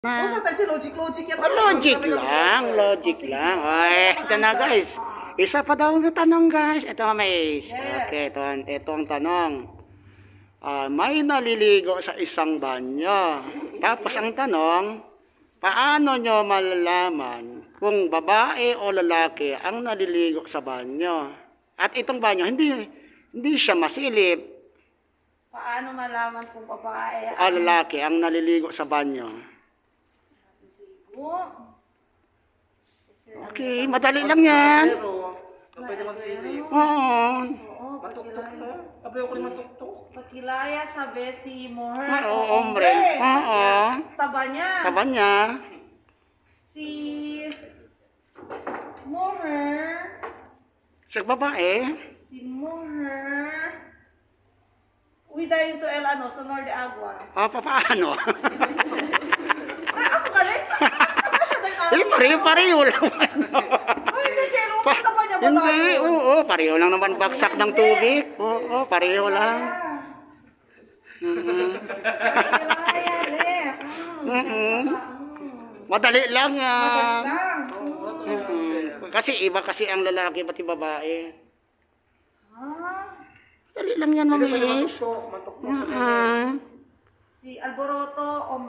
Na, Usa tayo si Logic Logic yan. Oh, logic lang, logic lang. Ay, ito na guys. Isa pa daw ang tanong guys. Ito may, okay, ito, ang- ito ang tanong. Ah, may naliligo sa isang banyo. Tapos ang tanong, paano nyo malalaman kung babae o lalaki ang naliligo sa banyo? At itong banyo, hindi, hindi siya masilip Paano malaman kung babae o lalaki ang naliligo sa banyo. Oh, Okay, madali lang yan. Pero, pwede magsilip. Oo. Oo, Matuktok na. Abay ako rin matuktok. Pagkilaya sa besi mo, her. Oo, hombre. Oo. Taba niya. Taba niya. Si Moher. Sa babae. Si Moher. Uwi tayo to El ano, sa Norte Agua. Ah, pa- paano? Ah, ako galit. Ano siya dahil Eh, pareho-pareho lang. Ay, hindi. Ano Pa- taba niya ba hindi, oo, pareho lang naman bagsak ng tubig. Oo, pareho lang. Mm. Mm-mm. Madali lang yan. Lang. Mm. Kasi iba kasi ang lalaki pati babae. Ah, Madali lang yan, mamis. Matuktok, matuktok. Mm-mm. si Alboroto o